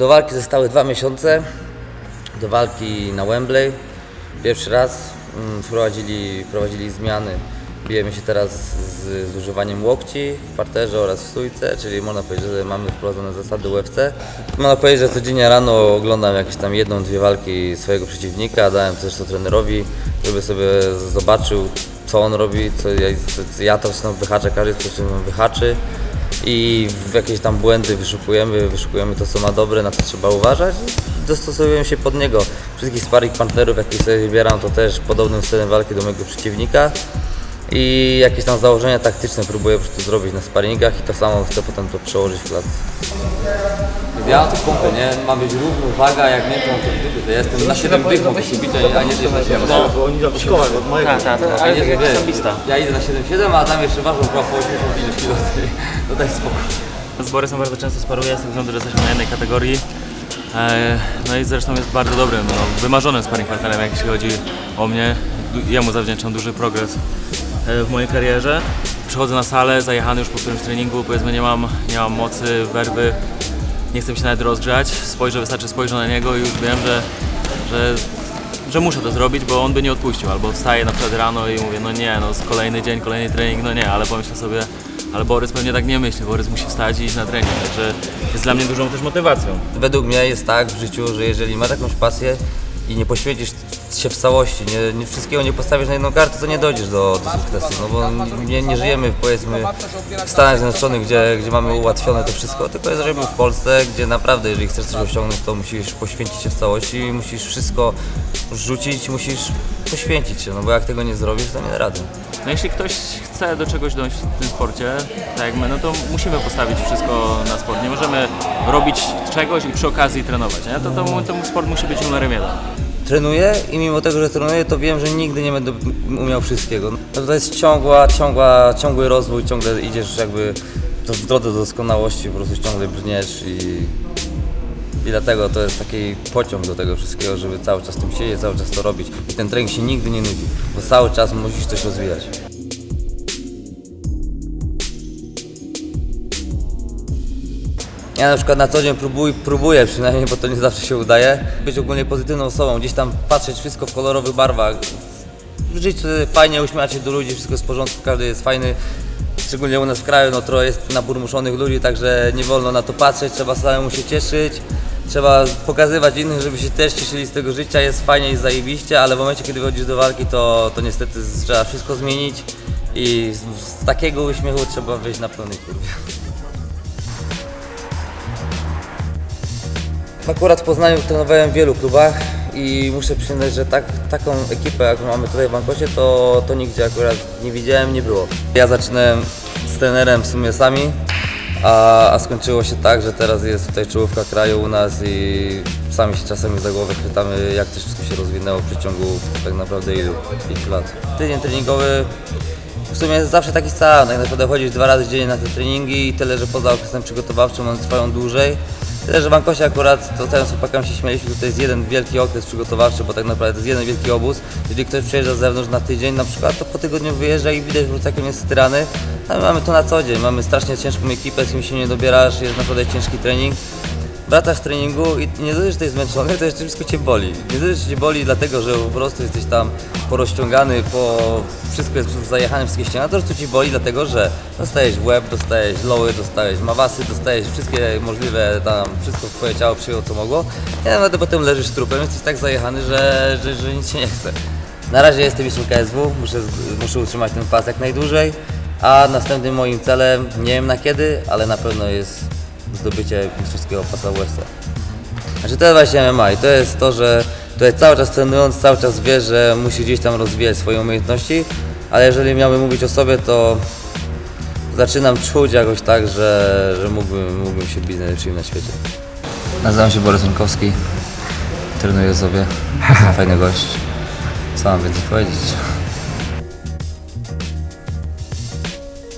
Do walki zostały dwa miesiące. Do walki na Wembley. Pierwszy raz mm, wprowadzili, wprowadzili zmiany. Bijemy się teraz z, z używaniem łokci w parterze oraz w stójce, czyli można powiedzieć, że mamy wprowadzone zasady UFC. Można powiedzieć, że codziennie rano oglądam jakieś tam jedną, dwie walki swojego przeciwnika. Dałem też to trenerowi, żeby sobie zobaczył, co on robi, co ja, co ja to no, wyhaczę, każdy tam wyhaczy i jakieś tam błędy wyszukujemy, wyszukujemy to, co ma dobre, na co trzeba uważać i dostosowujemy się pod niego. Wszystkich sparring partnerów, jakich sobie wybieram, to też podobnym stylem walki do mojego przeciwnika i jakieś tam założenia taktyczne próbuję po prostu zrobić na sparingach i to samo chcę potem to przełożyć w klatce. Ja to pompę, nie? Ma być równowaga, jak nie, to to w dupie. To ja jestem na 7 dych mogę się bić, a nie że na 7 No, bo oni robią szkołę od mojego. Tak, tak, tak. nie, jak osobista. ja idę na 7,7, a tam jeszcze ważą chyba po 85 kg. To daj spokój. Z Borysem bardzo często sparuję, z tego względu, że jesteśmy na jednej kategorii. E, No i zresztą jest bardzo dobrym, no, wymarzonym sparring partnerem, jeśli chodzi o mnie. Jemu zawdzięczam duży progres e, w mojej karierze. Przychodzę na salę, zajechany już po którymś treningu, powiedzmy nie mam, nie mam mocy, werwy, nie chcę się nawet rozgrzać. Spojrzę, wystarczy spojrzę na niego i już wiem, że, że, że muszę to zrobić, bo on by nie odpuścił. Albo wstaję na przykład rano i mówię, no nie, no kolejny dzień, kolejny trening, no nie, ale pomyślę sobie, ale Borys pewnie tak nie myśli, Borys musi wstać i iść na trening, także jest dla mnie dużą też motywacją. Według mnie jest tak w życiu, że jeżeli masz jakąś pasję i nie poświęcisz się w całości, nie, nie wszystkiego nie postawisz na jedną kartę, to nie dojdziesz do, do sukcesu, no bo nie, nie żyjemy powiedzmy w Stanach Zjednoczonych, gdzie, gdzie mamy ułatwione to wszystko, tylko żyjemy w Polsce, gdzie naprawdę jeżeli chcesz coś osiągnąć, to musisz poświęcić się w całości, musisz wszystko rzucić, musisz poświęcić się, no bo jak tego nie zrobisz, to nie rady. No jeśli ktoś chce do czegoś dojść w tym sporcie, tak jak my, no to musimy postawić wszystko na sport. Nie możemy robić czegoś i przy okazji trenować, nie? To, to, to sport musi być numerem jeden. Trenuję i mimo tego, że trenuję, to wiem, że nigdy nie będę umiał wszystkiego. To, to jest ciągła, ciągła, ciągły rozwój, ciągle idziesz jakby w drodze do doskonałości, po prostu ciągle brniesz i, i dlatego to jest taki pociąg do tego wszystkiego, żeby cały czas tym siedzieć, cały czas to robić i ten trening się nigdy nie nudzi, bo cały czas musisz coś rozwijać. Ja na przykład na co dzień próbuj, próbuję przynajmniej, bo to nie zawsze się udaje, być ogólnie pozytywną osobą, gdzieś tam patrzeć wszystko w kolorowych barwach, żyć fajnie, uśmiechać się do ludzi, wszystko jest w porządku, każdy jest fajny. Szczególnie u nas w kraju, no trochę jest nabór muszonych ludzi, także nie wolno na to patrzeć, trzeba samemu się cieszyć. Trzeba pokazywać innym, żeby się też cieszyli z tego życia, jest fajnie i zajebiście, ale w momencie, kiedy wychodzisz do walki, to, to niestety trzeba wszystko zmienić i z, z takiego uśmiechu trzeba wyjść na pełnej kurwie. Akurat w Poznaniu trenowałem w wielu klubach i muszę przyznać, że tak, taką ekipę, jak mamy tutaj w Bankocie, to, to nigdzie akurat nie widziałem, nie było. Ja zaczynałem z trenerem w sumie sami, a, a skończyło się tak, że teraz jest tutaj czołówka kraju u nas i sami się czasami za głowę chwytamy, jak to wszystko się rozwinęło w przeciągu tak naprawdę ilu, 5 lat. Tydzień treningowy w sumie jest zawsze taki sam, tak naprawdę chodzisz dwa razy dziennie na te treningi i tyle, że poza okresem przygotowawczym one trwają dłużej. Tyle, że w Ankosie akurat, to całym z chłopakami się śmieliśmy, to jest jeden wielki okres przygotowawczy, bo tak naprawdę to jest jeden wielki obóz. Jeżeli ktoś przyjeżdża z zewnątrz na tydzień na przykład, to po tygodniu wyjeżdża i widać, że on jest styrany. A my mamy to na co dzień, mamy strasznie ciężką ekipę, z kim się nie dobierasz, jest naprawdę ciężki trening. Wracasz treningu i nie dość, że jesteś zmęczony, to jeszcze wszystko Cię boli. Nie dość, że Cię boli dlatego, że po prostu jesteś tam porozciągany, po... wszystko jest zajechane, wszystkie ściany, to, że to Ci boli dlatego, że dostajesz łeb, dostajesz loły, dostajesz mawasy, dostajesz wszystkie możliwe tam, wszystko w Twoje ciało przyjęło co mogło. I nawet potem leżysz trupem, jesteś tak zajechany, że, że, że nic się nie chce. Na razie jestem mistrzem KSW, muszę, muszę utrzymać ten pas jak najdłużej, a następnym moim celem, nie wiem na kiedy, ale na pewno jest zdobycie mistrzowskiego pasa UFC. Znaczy to jest właśnie MMA i to jest to, że tutaj cały czas trenując, cały czas wie, że musi gdzieś tam rozwijać swoje umiejętności, ale jeżeli miałbym mówić o sobie, to zaczynam czuć jakoś tak, że, że mógłbym, mógłbym się bić z najlepszymi na świecie. Nazywam się Borys Jankowski, trenuję sobie, jestem fajny gość. Co mam więcej powiedzieć?